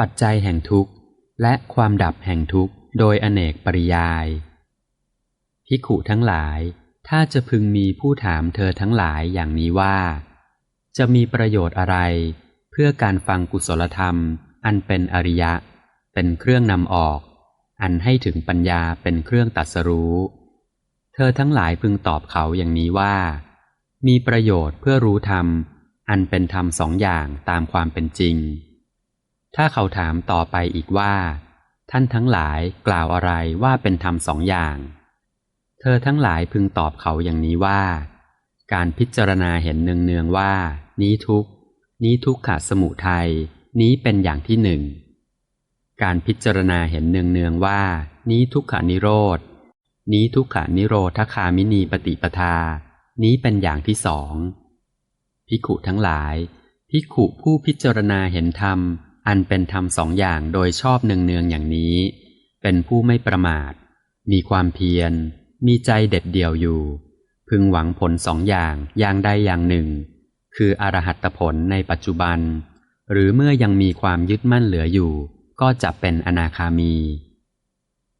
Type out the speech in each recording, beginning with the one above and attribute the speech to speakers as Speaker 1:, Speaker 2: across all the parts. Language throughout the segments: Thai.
Speaker 1: ปัจจัยแห่งทุกข์ และความดับแห่งทุกข์โดยอเนกปริยายพิขุทั้งหลาย ถ้าจะพึงมีผู้ถามเธอทั้งหลายอย่างนี้ว่า จะมีประโยชน์อะไร เพื่อการฟังกุศลธรรม อันเป็นอริยะ เป็นเครื่องนำออก อันให้ถึงปัญญาเป็นเครื่องตัดสรู้ เธอทั้งหลายพึงตอบเขาอย่างนี้ว่า มีประโยชน์เพื่อรู้ธรรม อันเป็นธรรมสองอย่างตามความเป็นจริง ถ้าเขาถามต่อไปอีกว่า ท่านทั้งหลายกล่าวอะไรว่าเป็นธรรมสองอย่าง เธอทั้งหลายพึงตอบเขาอย่างนี้ว่า การพิจารณาเห็นเนืองๆว่า นี้ทุกนี้ทุกขะสมุทัยนี้เป็นอย่างที่หนึ่ง การพิจารณาเห็นเนืองๆว่า นี้ทุกขานิโรธ นี้ทุกขานิโรธคามินีปฏิปทา นี้เป็นอย่างที่สอง พิขุทั้งหลาย พิขุผู้พิจารณาเห็นธรรม อันเป็นธรรมสองอย่างโดยชอบเนืองๆอย่างนี้ เป็นผู้ไม่ประมาท มีความเพียร มีใจเด็ดเดี่ยวอยู่ พึงหวังผลสองอย่างอย่างใดอย่างหนึ่ง คืออรหัตผลในปัจจุบัน หรือเมื่อยังมีความยึดมั่นเหลืออยู่ ก็จะเป็นอนาคามี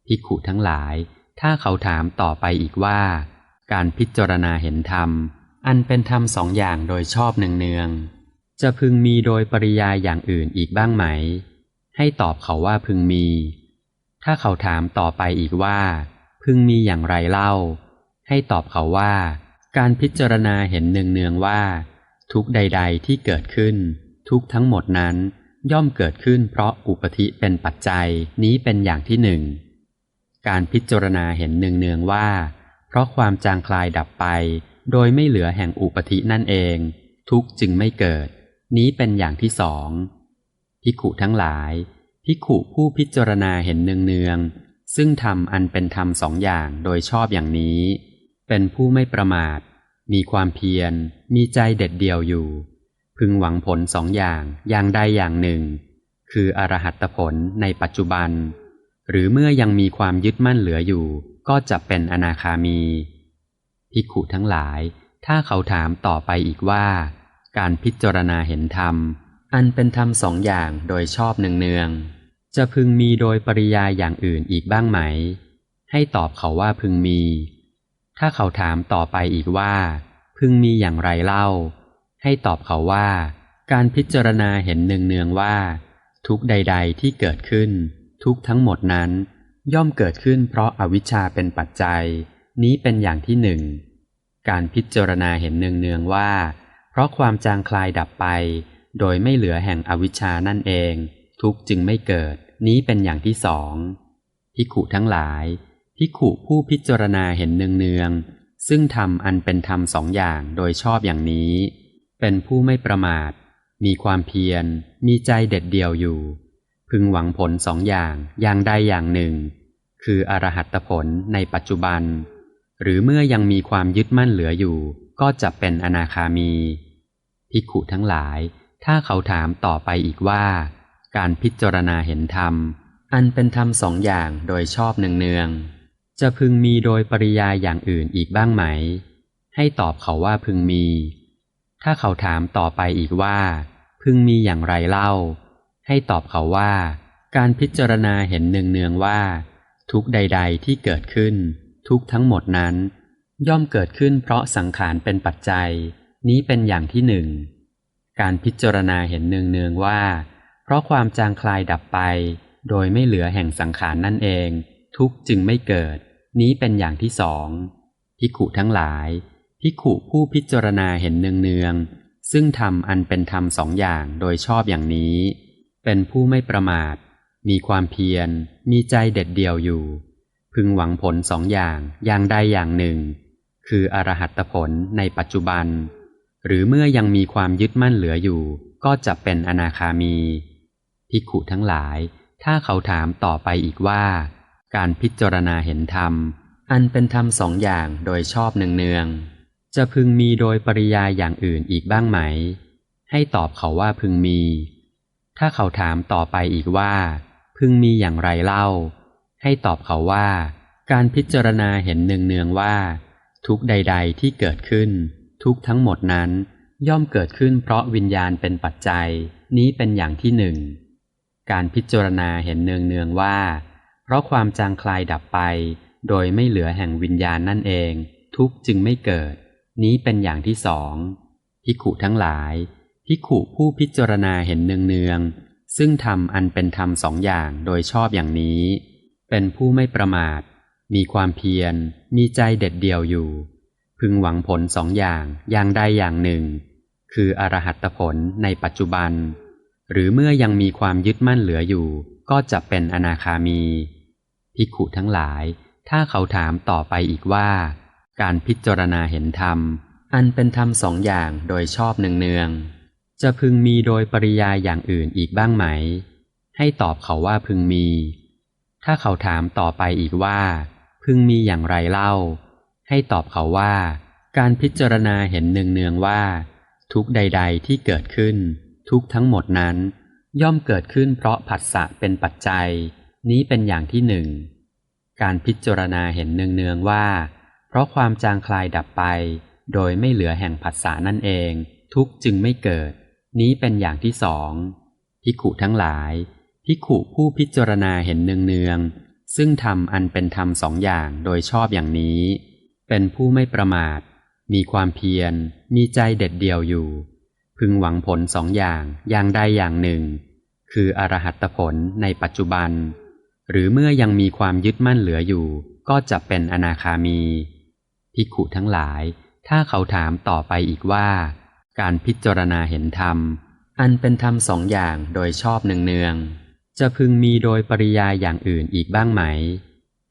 Speaker 1: พิขุทั้งหลาย ถ้าเขาถามต่อไปอีกว่า การพิจารณาเห็นธรรม อันเป็นธรรมสองอย่างโดยชอบเนืองๆ จะพึงมีโดยปริยายอย่างอื่นอีกบ้างไหม ให้ตอบเขาว่าพึงมี ถ้าเขาถามต่อไปอีกว่า พึงมีอย่างไรเล่า ให้ตอบเขาว่า การพิจารณาเห็นเนืองๆว่า ทุกใด ๆ ที่เกิดขึ้น ทุกทั้งหมดนั้นย่อมเกิดขึ้นเพราะอุปธิเป็นปัจจัยนี้เป็นอย่างที่หนึ่ง การพิจารณาเห็นเนืองๆว่า เพราะความจางคลายดับไป โดยไม่เหลือแห่งอุปธินั่นเอง ทุกจึงไม่เกิด นี้เป็นอย่างที่สองพิขุทั้งหลายพิขุผู้พิจารณาเห็นเนืองๆซึ่งทำอันเป็นธรรมสองอย่างโดยชอบอย่างนี้ เป็นผู้ไม่ประมาท มีความเพียร มีใจเด็ดเดี่ยวอยู่ พึงหวังผลสองอย่างอย่างใดอย่างหนึ่ง คืออรหัตผลในปัจจุบัน หรือเมื่อยังมีความยึดมั่นเหลืออยู่ ก็จะเป็นอนาคามีภิขุทั้งหลาย ถ้าเขาถามต่อไปอีกว่า การพิจารณาเห็นธรรม อันเป็นธรรมสองอย่างโดยชอบเนืองๆจะพึงมีโดยปริยายอย่างอื่นอีกบ้างไหม ให้ตอบเขาว่าพึงมี ถ้าเขาถามต่อไปอีกว่า พึงมีอย่างไรเล่า ให้ตอบเขาว่า การพิจารณาเห็นเนืองๆว่า ทุกใด ๆ ที่เกิดขึ้น ทุกทั้งหมดนั้น ย่อมเกิดขึ้นเพราะอาวิชชาเป็นปัจจัย นี้เป็นอย่างที่หนึ่งการพิจารณาเห็นเนืองๆว่า เพราะความจางคลายดับไป โดยไม่เหลือแห่งอวิชชานั่นเอง ทุกจึงไม่เกิด นี้เป็นอย่างที่สองพิขุทั้งหลายพิขุผู้พิจารณาเห็นเนืองๆซึ่งทำอันเป็นธรรมสองอย่างโดยชอบอย่างนี้ เป็นผู้ไม่ประมาท มีความเพียร มีใจเด็ดเดี่ยวอยู่ พึงหวังผลสองอย่างอย่างใดอย่างหนึ่ง คืออรหัตผลในปัจจุบัน หรือเมื่อยังมีความยึดมั่นเหลืออยู่ ก็จะเป็นอนาคามี ภิกขุทั้งหลาย ถ้าเขาถามต่อไปอีกว่า การพิจารณาเห็นธรรม อันเป็นธรรมสองอย่างโดยชอบเนืองๆจะพึงมีโดยปริยายอย่างอื่นอีกบ้างไหม ให้ตอบเขาว่าพึงมี ถ้าเขาถามต่อไปอีกว่า พึงมีอย่างไรเล่า ให้ตอบเขาว่า การพิจารณาเห็นเนืองๆว่า ทุกใด ๆที่เกิดขึ้น ทุกทั้งหมดนั้น ย่อมเกิดขึ้นเพราะสังขารเป็นปัจจัย นี้เป็นอย่างที่หนึ่ง การพิจารณาเห็นเนืองๆว่า เพราะความจางคลายดับไป โดยไม่เหลือแห่งสังขารนั่นเอง ทุกจึงไม่เกิด นี้เป็นอย่างที่สองพิขุทั้งหลาย พิขุผู้พิจารณาเห็นเนืองๆซึ่งทำอันเป็นธรรมสองอย่างโดยชอบอย่างนี้ เป็นผู้ไม่ประมาท มีความเพียร มีใจเด็ดเดี่ยวอยู่ พึงหวังผลสองอย่างอย่างใดอย่างหนึ่ง คืออรหัตผลในปัจจุบัน หรือเมื่อยังมีความยึดมั่นเหลืออยู่ ก็จะเป็นอนาคามี ภิกขุทั้งหลาย ถ้าเขาถามต่อไปอีกว่า การพิจารณาเห็นธรรม อันเป็นธรรมสองอย่างโดยชอบเนืองๆจะพึงมีโดยปริยายอย่างอื่นอีกบ้างไหม ให้ตอบเขาว่าพึงมี ถ้าเขาถามต่อไปอีกว่า พึงมีอย่างไรเล่า ให้ตอบเขาว่า การพิจารณาเห็นเนืองๆว่า ทุกใด ๆ ที่เกิดขึ้น ทุกทั้งหมดนั้น ย่อมเกิดขึ้นเพราะวิญญาณเป็นปัจจัย นี้เป็นอย่างที่หนึ่ง การพิจารณาเห็นเนืองเนืองๆว่า เพราะความจางคลายดับไป โดยไม่เหลือแห่งวิญญาณนั่นเอง ทุกจึงไม่เกิด นี้เป็นอย่างที่สองพิขุทั้งหลายพิขุผู้พิจารณาเห็นเนืองเนืองๆซึ่งทำอันเป็นธรรมสองอย่างโดยชอบอย่างนี้ เป็นผู้ไม่ประมาท มีความเพียร มีใจเด็ดเดี่ยวอยู่ พึงหวังผลสองอย่างอย่างใดอย่างหนึ่ง คืออรหัตผลในปัจจุบัน หรือเมื่อยังมีความยึดมั่นเหลืออยู่ ก็จะเป็นอนาคามีภิกขุทั้งหลาย ถ้าเขาถามต่อไปอีกว่า การพิจารณาเห็นธรรม อันเป็นธรรมสองอย่างโดยชอบเนืองๆจะพึงมีโดยปริยายอย่างอื่นอีกบ้างไหม ให้ตอบเขาว่าพึงมี ถ้าเขาถามต่อไปอีกว่า พึงมีอย่างไรเล่า ให้ตอบเขาว่า การพิจารณาเห็นเนืองๆว่า ทุกใด ๆ ที่เกิดขึ้น ทุกทั้งหมดนั้น ย่อมเกิดขึ้นเพราะผัสสะเป็นปัจจัย นี้เป็นอย่างที่หนึ่ง การพิจารณาเห็นเนืองๆว่า เพราะความจางคลายดับไป โดยไม่เหลือแห่งผัสสะนั่นเอง ทุกจึงไม่เกิด นี้เป็นอย่างที่สองพิขุทั้งหลายพิขุผู้พิจารณาเห็นเนืองๆ ซึ่งทำอันเป็นธรรมสองอย่างโดยชอบอย่างนี้ เป็นผู้ไม่ประมาท มีความเพียร มีใจเด็ดเดี่ยวอยู่ พึงหวังผลสองอย่างอย่างใดอย่างหนึ่ง คืออรหัตผลในปัจจุบัน หรือเมื่อยังมีความยึดมั่นเหลืออยู่ ก็จะเป็นอนาคามีภิขุทั้งหลาย ถ้าเขาถามต่อไปอีกว่า การพิจารณาเห็นธรรม อันเป็นธรรมสองอย่างโดยชอบเนืองๆ จะพึงมีโดยปริยายอย่างอื่นอีกบ้างไหม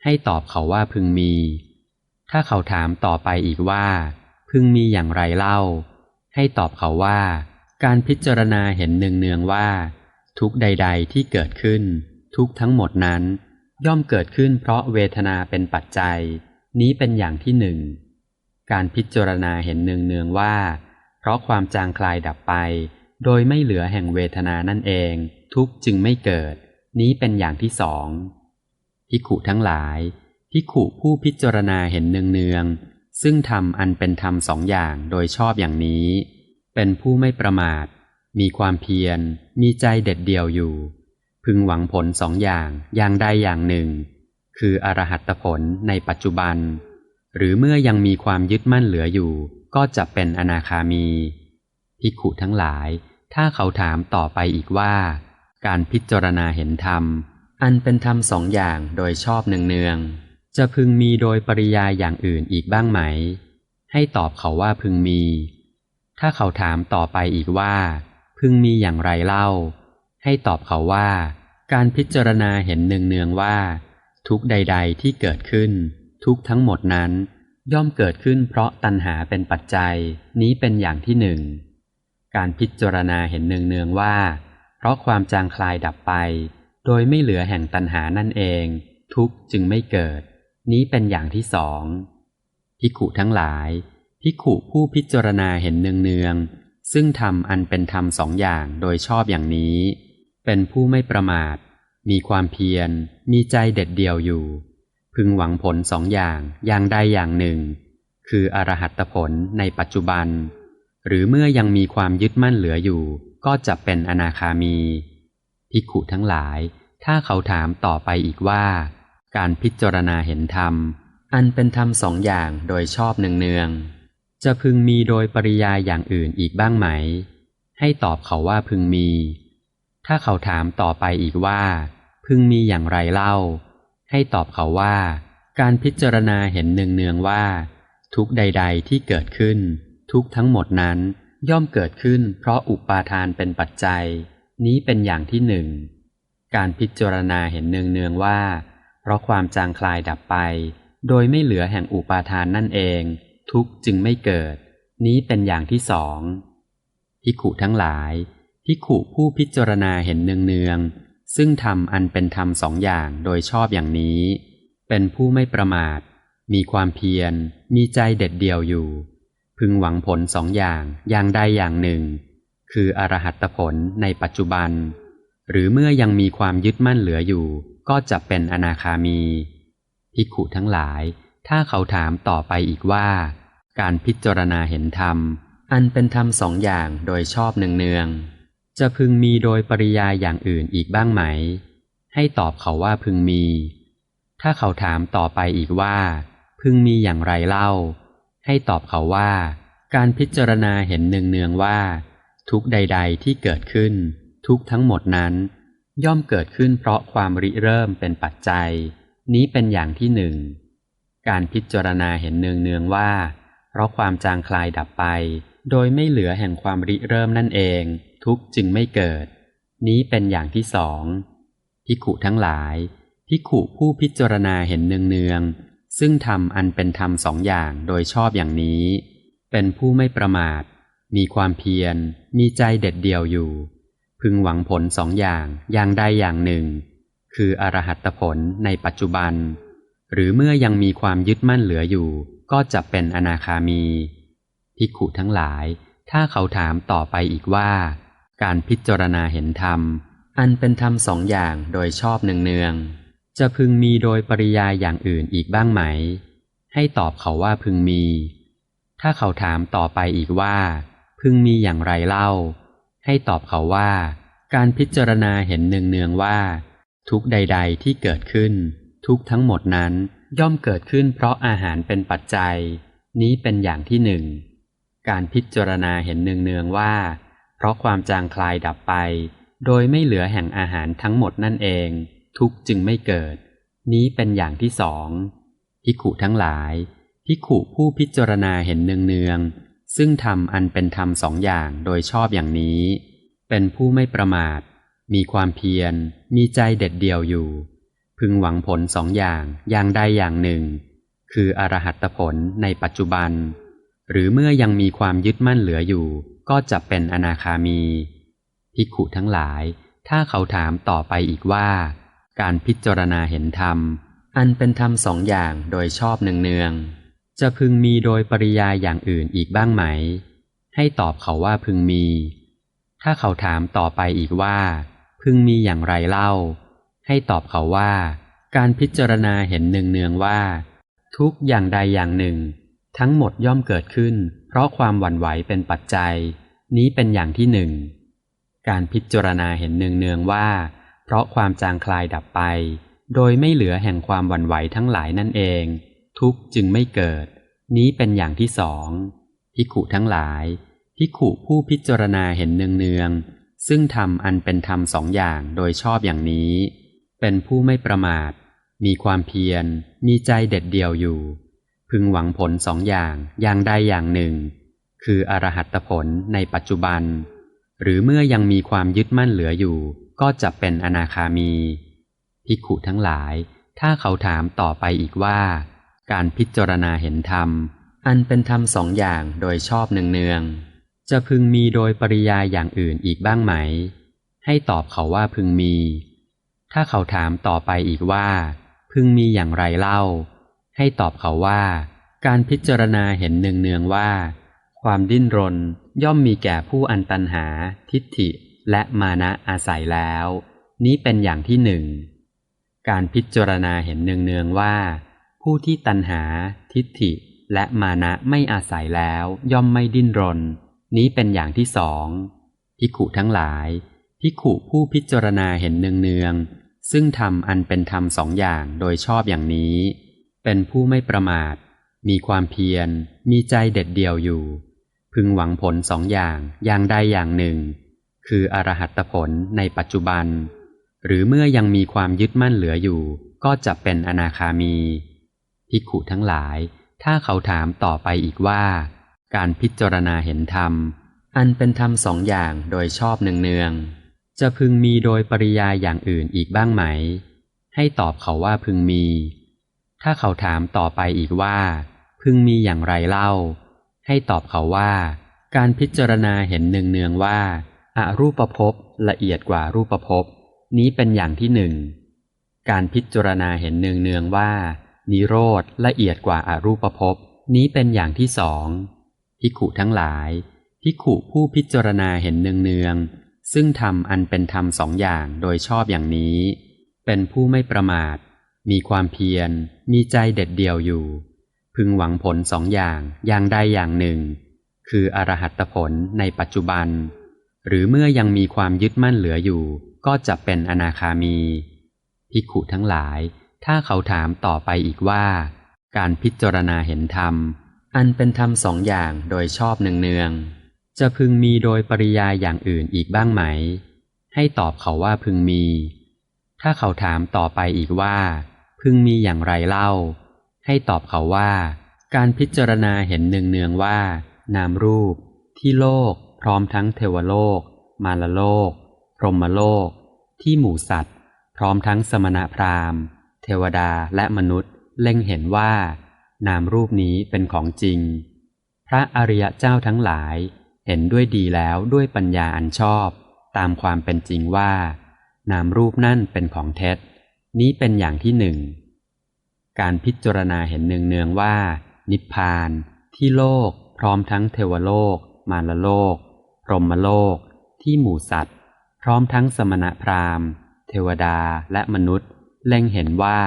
Speaker 1: ให้ตอบเขาว่าพึงมี ถ้าเขาถามต่อไปอีกว่า พึงมีอย่างไรเล่า ให้ตอบเขาว่า การพิจารณาเห็นเนืองๆว่า ทุกใด ๆ ที่เกิดขึ้น ทุกทั้งหมดนั้น ย่อมเกิดขึ้นเพราะเวทนาเป็นปัจจัย นี้เป็นอย่างที่หนึ่ง การพิจารณาเห็นเนืองๆว่า เพราะความจางคลายดับไป โดยไม่เหลือแห่งเวทนานั่นเอง ทุกจึงไม่เกิด นี้เป็นอย่างที่สองพิขุทั้งหลายพิขุผู้พิจารณาเห็นเนืองๆซึ่งทำอันเป็นธรรมสองอย่างโดยชอบอย่างนี้ เป็นผู้ไม่ประมาท มีความเพียร มีใจเด็ดเดี่ยวอยู่ พึงหวังผลสองอย่างอย่างใดอย่างหนึ่ง คืออรหัตผลในปัจจุบัน หรือเมื่อยังมีความยึดมั่นเหลืออยู่ ก็จะเป็นอนาคามีภิขุทั้งหลาย ถ้าเขาถามต่อไปอีกว่า การพิจารณาเห็นธรรม อันเป็นธรรมสองอย่างโดยชอบเนืองๆจะพึงมีโดยปริยายอย่างอื่นอีกบ้างไหม ให้ตอบเขาว่าพึงมี ถ้าเขาถามต่อไปอีกว่า พึงมีอย่างไรเล่า ให้ตอบเขาว่า การพิจารณาเห็นเนืองๆว่า ทุกใด ๆ ที่เกิดขึ้น ทุกทั้งหมดนั้น ย่อมเกิดขึ้นเพราะตัณหาเป็นปัจจัย นี้เป็นอย่างที่หนึ่ง การพิจารณาเห็นเนืองๆว่า เพราะความจางคลายดับไป โดยไม่เหลือแห่งตัณหานั่นเอง ทุกข์จึงไม่เกิด นี้เป็นอย่างที่สองพิขุทั้งหลายพิขุผู้พิจารณาเห็นเนืองๆซึ่งทำอันเป็นธรรมสองอย่างโดยชอบอย่างนี้ เป็นผู้ไม่ประมาท มีความเพียร มีใจเด็ดเดี่ยวอยู่ พึงหวังผลสองอย่างอย่างใดอย่างหนึ่ง คืออรหัตผลในปัจจุบัน หรือเมื่อยังมีความยึดมั่นเหลืออยู่ ก็จะเป็นอนาคามี ภิกขุทั้งหลาย ถ้าเขาถามต่อไปอีกว่า การพิจารณาเห็นธรรม อันเป็นธรรมสองอย่างโดยชอบเนืองๆ จะพึงมีโดยปริยายอย่างอื่นอีกบ้างไหม ให้ตอบเขาว่าพึงมี ถ้าเขาถามต่อไปอีกว่า พึงมีอย่างไรเล่า ให้ตอบเขาว่า การพิจารณาเห็นเนืองๆว่า ทุกใด ๆที่เกิดขึ้น ทุกทั้งหมดนั้นย่อมเกิดขึ้นเพราะอุปาทานเป็นปัจจัย นี้เป็นอย่างที่หนึ่ง การพิจารณาเห็นเนืองๆว่า เพราะความจางคลายดับไป โดยไม่เหลือแห่งอุปาทานนั่นเอง ทุกจึงไม่เกิด นี้เป็นอย่างที่สองพิขุทั้งหลายพิขุผู้พิจารณาเห็นเนืองๆซึ่งทำอันเป็นธรรมสองอย่างโดยชอบอย่างนี้ เป็นผู้ไม่ประมาท มีความเพียร มีใจเด็ดเดี่ยวอยู่ พึงหวังผลสองอย่างอย่างใดอย่างหนึ่ง คืออรหัตผลในปัจจุบัน หรือเมื่อยังมีความยึดมั่นเหลืออยู่ ก็จะเป็นอนาคามีภิขุทั้งหลาย ถ้าเขาถามต่อไปอีกว่า การพิจารณาเห็นธรรม อันเป็นธรรมสองอย่างโดยชอบเนืองๆจะพึงมีโดยปริยายอย่างอื่นอีกบ้างไหม ให้ตอบเขาว่าพึงมี ถ้าเขาถามต่อไปอีกว่า พึงมีอย่างไรเล่า ให้ตอบเขาว่า การพิจารณาเห็นเนืองๆว่า ทุกใด ๆ ที่เกิดขึ้น ทุกทั้งหมดนั้น ย่อมเกิดขึ้นเพราะความริเริ่มเป็นปัจจัย นี้เป็นอย่างที่หนึ่งการพิจารณาเห็นเนืองๆว่า เพราะความจางคลายดับไป โดยไม่เหลือแห่งความริเริ่มนั่นเอง ทุกจึงไม่เกิด นี้เป็นอย่างที่สองพิขุทั้งหลายพิขุผู้พิจารณาเห็นเนืองๆ ซึ่งทำอันเป็นธรรมสองอย่างโดยชอบอย่างนี้ เป็นผู้ไม่ประมาท มีความเพียร มีใจเด็ดเดี่ยวอยู่ พึงหวังผลสองอย่างอย่างใดอย่างหนึ่ง คืออรหัตผลในปัจจุบัน หรือเมื่อยังมีความยึดมั่นเหลืออยู่ ก็จะเป็นอนาคามี ภิกขุทั้งหลาย ถ้าเขาถามต่อไปอีกว่า การพิจารณาเห็นธรรม อันเป็นธรรมสองอย่างโดยชอบเนืองๆ จะพึงมีโดยปริยายอย่างอื่นอีกบ้างไหม ให้ตอบเขาว่าพึงมี ถ้าเขาถามต่อไปอีกว่า พึงมีอย่างไรเล่า ให้ตอบเขาว่า การพิจารณาเห็นเนืองๆว่า ทุกใด ๆ ที่เกิดขึ้น ทุกทั้งหมดนั้นย่อมเกิดขึ้นเพราะอาหารเป็นปัจจัย นี้เป็นอย่างที่หนึ่ง การพิจารณาเห็นเนืองๆว่า เพราะความจางคลายดับไป โดยไม่เหลือแห่งอาหารทั้งหมดนั่นเอง ทุกจึงไม่เกิด นี้เป็นอย่างที่สองพิขุทั้งหลายพิขุผู้พิจารณาเห็นเนืองๆซึ่งทำอันเป็นธรรมสองอย่างโดยชอบอย่างนี้ เป็นผู้ไม่ประมาท มีความเพียร มีใจเด็ดเดี่ยวอยู่ พึงหวังผลสองอย่างอย่างใดอย่างหนึ่ง คืออรหัตผลในปัจจุบัน หรือเมื่อยังมีความยึดมั่นเหลืออยู่ ก็จะเป็นอนาคามีภิขุทั้งหลาย ถ้าเขาถามต่อไปอีกว่า การพิจารณาเห็นธรรม อันเป็นธรรมสองอย่างโดยชอบเนืองๆจะพึงมีโดยปริยายอย่างอื่นอีกบ้างไหม ให้ตอบเขาว่าพึงมี ถ้าเขาถามต่อไปอีกว่า พึงมีอย่างไรเล่า ให้ตอบเขาว่า การพิจารณาเห็นเนืองๆว่า ทุกอย่างใดอย่างหนึ่ง ทั้งหมดย่อมเกิดขึ้น เพราะความหวั่นไหวเป็นปัจจัย นี้เป็นอย่างที่หนึ่งการพิจารณาเห็นเนืองๆว่า ราะความจางคลายดับไป โดยไม่เหลือแห่งความหวั่นไหวทั้งหลายนั่นเอง ทุกจึงไม่เกิด นี้เป็นอย่างที่สองพิขุทั้งหลายพิขุผู้พิจารณาเห็นเนืองๆซึ่งทำอันเป็นธรรมสองอย่างโดยชอบอย่างนี้ เป็นผู้ไม่ประมาท มีความเพียร มีใจเด็ดเดี่ยวอยู่ พึงหวังผลสองอย่างอย่างใดอย่างหนึ่ง คืออรหัตผลในปัจจุบัน หรือเมื่อยังมีความยึดมั่นเหลืออยู่ ก็จะเป็นอนาคามี ภิกขุทั้งหลาย ถ้าเขาถามต่อไปอีกว่า การพิจารณาเห็นธรรม อันเป็นธรรมสองอย่างโดยชอบเนืองๆจะพึงมีโดยปริยายอย่างอื่นอีกบ้างไหม ให้ตอบเขาว่าพึงมี ถ้าเขาถามต่อไปอีกว่า พึงมีอย่างไรเล่า ให้ตอบเขาว่า การพิจารณาเห็นเนืองๆว่า ความดิ้นรนย่อมมีแก่ผู้อันตันหาทิฏฐิ และมานะอาศัยแล้ว นี้เป็นอย่างที่หนึ่ง การพิจารณาเห็นเนืองๆว่า ผู้ที่ตันหา ทิฏฐิ และมานะไม่อาศัยแล้วย่อมไม่ดิ้นรน นี้เป็นอย่างที่สองพิขุทั้งหลายพิขุผู้พิจารณาเห็นเนืองๆซึ่งทำอันเป็นธรรมสองอย่างโดยชอบอย่างนี้ เป็นผู้ไม่ประมาท มีความเพียร มีใจเด็ดเดี่ยวอยู่ พึงหวังผลสองอย่างอย่างใดอย่างหนึ่ง คืออรหัตผลในปัจจุบัน หรือเมื่อยังมีความยึดมั่นเหลืออยู่ ก็จะเป็นอนาคามีภิกขุทั้งหลาย ถ้าเขาถามต่อไปอีกว่า การพิจารณาเห็นธรรม อันเป็นธรรมสองอย่างโดยชอบเนืองๆจะพึงมีโดยปริยายอย่างอื่นอีกบ้างไหม ให้ตอบเขาว่าพึงมี ถ้าเขาถามต่อไปอีกว่า พึงมีอย่างไรเล่า ให้ตอบเขาว่า การพิจารณาเห็นเนืองๆว่า อารูปภพละเอียดกว่ารูปภพนี้เป็นอย่างที่หนึ่ง การพิจารณาเห็นเนืองๆว่า นิโรธละเอียดกว่าอารูปภพนี้เป็นอย่างที่สองพิขุทั้งหลายพิขุผู้พิจารณาเห็นเนืองๆซึ่งทำอันเป็นธรรมสองอย่างโดยชอบอย่างนี้ เป็นผู้ไม่ประมาท มีความเพียร มีใจเด็ดเดี่ยวอยู่ พึงหวังผลสองอย่างอย่างใดอย่างหนึ่ง คืออรหัตผลในปัจจุบัน หรือเมื่อยังมีความยึดมั่นเหลืออยู่ ก็จะเป็นอนาคามี ภิกขุทั้งหลาย ถ้าเขาถามต่อไปอีกว่า การพิจารณาเห็นธรรม อันเป็นธรรมสองอย่างโดยชอบเนืองๆจะพึงมีโดยปริยายอย่างอื่นอีกบ้างไหม ให้ตอบเขาว่าพึงมี ถ้าเขาถามต่อไปอีกว่า พึงมีอย่างไรเล่า ให้ตอบเขาว่า การพิจารณาเห็นเนืองๆว่า นามรูป ที่โลก พร้อมทั้งเทวโลก มารโลก พรหมโลก ที่หมู่สัตว์ พร้อมทั้งสมณพราหมณ์ เทวดาและมนุษย์ เล็งเห็นว่า นามรูปนี้เป็นของจริง พระอริยเจ้าทั้งหลายเห็นด้วยดีแล้วด้วยปัญญาอันชอบ ตามความเป็นจริงว่า นามรูปนั่นเป็นของเท็จ นี้เป็นอย่างที่หนึ่ง การพิจารณาเห็นเนืองๆว่า นิพพาน ที่โลก พร้อมทั้งเทวโลก มารโลก พรหมโลก ที่หมู่สัตว์ พร้อมทั้งสมณพราหมณ์ เทวดาและมนุษย์ เล็งเห็นว่า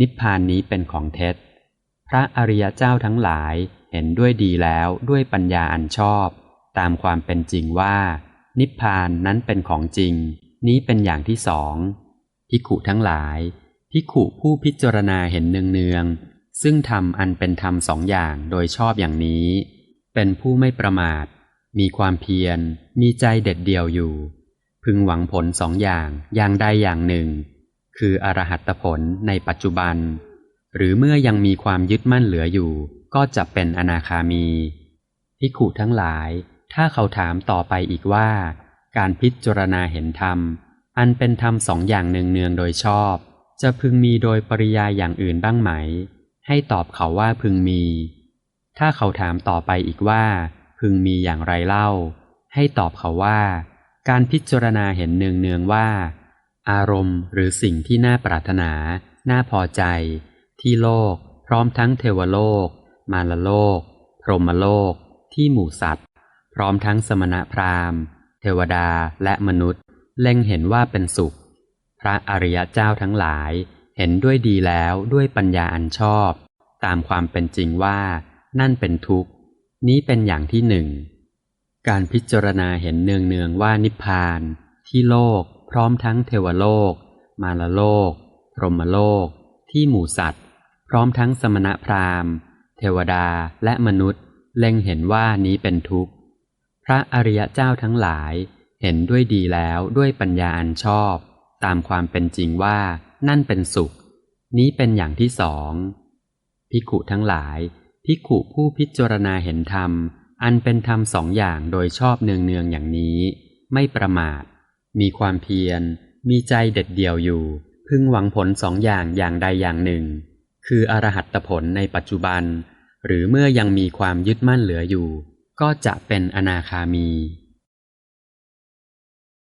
Speaker 1: นิพพานนี้เป็นของเท็จ พระอริยเจ้าทั้งหลายเห็นด้วยดีแล้วด้วยปัญญาอันชอบ ตามความเป็นจริงว่า นิพพานนั้นเป็นของจริง นี้เป็นอย่างที่สองภิขุทั้งหลายภิขุผู้พิจารณาเห็นเนืองๆซึ่งทำอันเป็นธรรมสองอย่างโดยชอบอย่างนี้ เป็นผู้ไม่ประมาท มีความเพียร มีใจเด็ดเดี่ยวอยู่ พึงหวังผลสองอย่างอย่างใดอย่างหนึ่ง คืออรหัตผลในปัจจุบัน หรือเมื่อยังมีความยึดมั่นเหลืออยู่ ก็จะเป็นอนาคามีภิกขุทั้งหลาย ถ้าเขาถามต่อไปอีกว่า การพิจารณาเห็นธรรม อันเป็นธรรมสองอย่างเนืองโดยชอบ จะพึงมีโดยปริยายอย่างอื่นบ้างไหม ให้ตอบเขาว่าพึงมี ถ้าเขาถามต่อไปอีกว่า พึงมีอย่างไรเล่า ให้ตอบเขาว่า การพิจารณาเห็นเนืองๆว่า อารมณ์หรือสิ่งที่น่าปรารถนา น่าพอใจ ที่โลก พร้อมทั้งเทวโลก มารโลก พรหมโลก ที่หมู่สัตว์ พร้อมทั้งสมณะพราหมณ์ เทวดาและมนุษย์ เล็งเห็นว่าเป็นสุข พระอริยเจ้าทั้งหลายเห็นด้วยดีแล้วด้วยปัญญาอันชอบ ตามความเป็นจริงว่านั่นเป็นทุกข์ นี้เป็นอย่างที่หนึ่ง การพิจารณาเห็นเนืองๆว่านิพพาน ที่โลก พร้อมทั้งเทวโลก มารโลก พรหมโลก ที่หมู่สัตว์ พร้อมทั้งสมณพราหมณ์ เทวดาและมนุษย์ เล็งเห็นว่านี้เป็นทุกข์ พระอริยเจ้าทั้งหลาย เห็นด้วยดีแล้วด้วยปัญญาอันชอบ ตามความเป็นจริงว่านั่นเป็นสุข นี้เป็นอย่างที่สองภิกขุทั้งหลาย ภิกขุผู้พิจารณาเห็นธรรม อันเป็นธรรมสองอย่างโดยชอบเนืองๆอย่างนี้ ไม่ประมาท มีความเพียร มีใจเด็ดเดี่ยวอยู่ พึงหวังผลสองอย่างอย่างใดอย่างหนึ่ง คืออรหัตผลในปัจจุบัน หรือเมื่อยังมีความยึดมั่นเหลืออยู่ ก็จะเป็นอนาคามี